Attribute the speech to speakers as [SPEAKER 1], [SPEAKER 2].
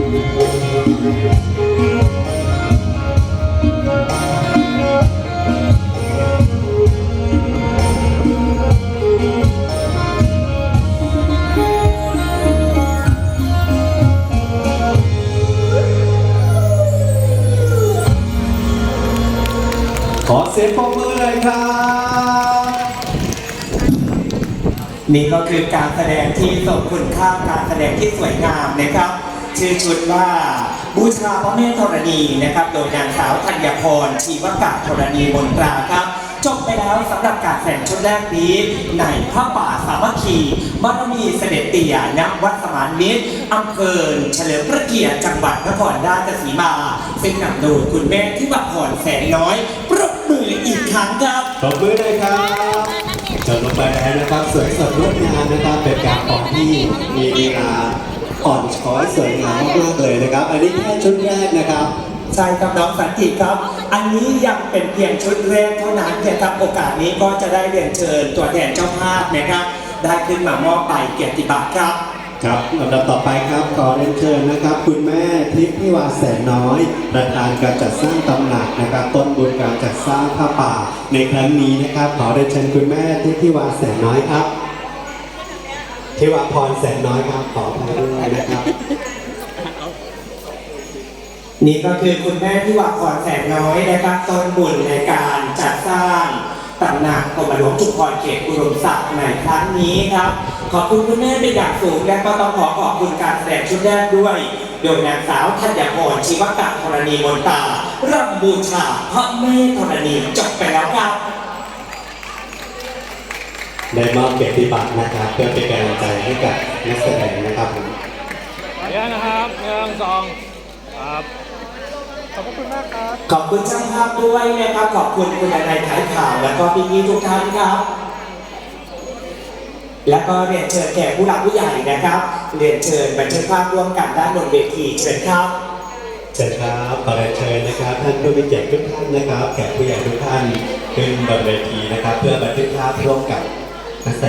[SPEAKER 1] ขอเสี
[SPEAKER 2] ยงปรบมือ
[SPEAKER 1] เลยครับ นี่ก็คือการแสดงที่สมคุณค่าการแสดงที่สวยงามนะครับ ชื่อชุดว่าบูชาพระแม่ธรณีนะครับ โดยนางสาวธัญพรชีวกะธรณีมนตราครับจบไปแล้วสำหรับการแสดงชุดแรกนี้ในพระป่าสามัคคีบารมีเสด็จเตี่ยณวัดสมานมิตรอำเภอเฉลิมพระเกียรติจังหวัดนครราชสีมา ซึ่งนำโดยคุณแม่ที่ว่าพรแสนน้อยปรบมืออีกครั้งครับ
[SPEAKER 3] ปรบมือเลยครับจบลงไปแล้วนะครับสวยสดงดงามนะครับเป็นการฟ้อนที่มีลีลา อ่อนช้อยสวยงามมากๆเลยนะครับ อันนี้แค่ชุดแรกนะครับ
[SPEAKER 1] ใช่ครับน้องสันติครับ อันนี้ยังเป็นเพียงชุดแรกเท่านั้นนะครับโอกาสนี้ก็จะได้เรียนเชิญตัวแทนเจ้าภาพนะครับ ได้ขึ้นมามอบใบเกียรติบัตรครับ
[SPEAKER 3] ครับลำดับต่อไปครับขอเรียนเชิญนะครับ คุณแม่ทิพย์พิวาแสนน้อยประธานการจัดสร้างตำหนักนะครับ ต้นบุญการจัดสร้างผ้าป่า ในครั้งนี้นะครับ ขอเรียนเชิญคุณแม่ทิพย์พิวาแสนน้อยครับ ทิวาพรแสนน้อยครับขออภัยด้วยนะครับ
[SPEAKER 1] นี่ก็คือคุณแม่ที่วักพรแสนน้อยนะครับต้นบุญในการจัดสร้างตำหนักกรมหลวงชุมพรเขตอุดมศักดิ์ในครั้งนี้ครับ ขอบคุณคุณแม่เป็นอย่างสูงและก็ต้องขอขอบคุณการแสดงชุดแรกด้วย โดยนางสาวธัญพรชีวกะธรณีมนตารำบูชาพระแม่ธรณีจบไปแล้วครับ
[SPEAKER 3] ได้มอบเกียรติบัตรนะครับเพื่อเป็นกำลังใจให้กับนักแสดงนะครับผม
[SPEAKER 4] เดี๋ยวนะครับหนึ่งสองครับขอบคุณมากครับ
[SPEAKER 1] ขอบคุณช่างภาพด้วยนะครับ ขอบคุณคุณนายถ่ายข่าวแล้วก็พี่ๆทุกท่านครับ แล้วก็เรียนเชิญแขกผู้หลักผู้ใหญ่นะครับ เรียนเชิญบันทึกภาพร่วมกันด้านบนเวทีเชิญครับ
[SPEAKER 3] เชิญครับขอเรียนเชิญนะครับ ท่านผู้มีเกียรติทุกท่านนะครับ แขกผู้ใหญ่ทุกท่านขึ้นบนเวทีนะครับ เพื่อบันทึกภาพร่วมกับ นักแสดง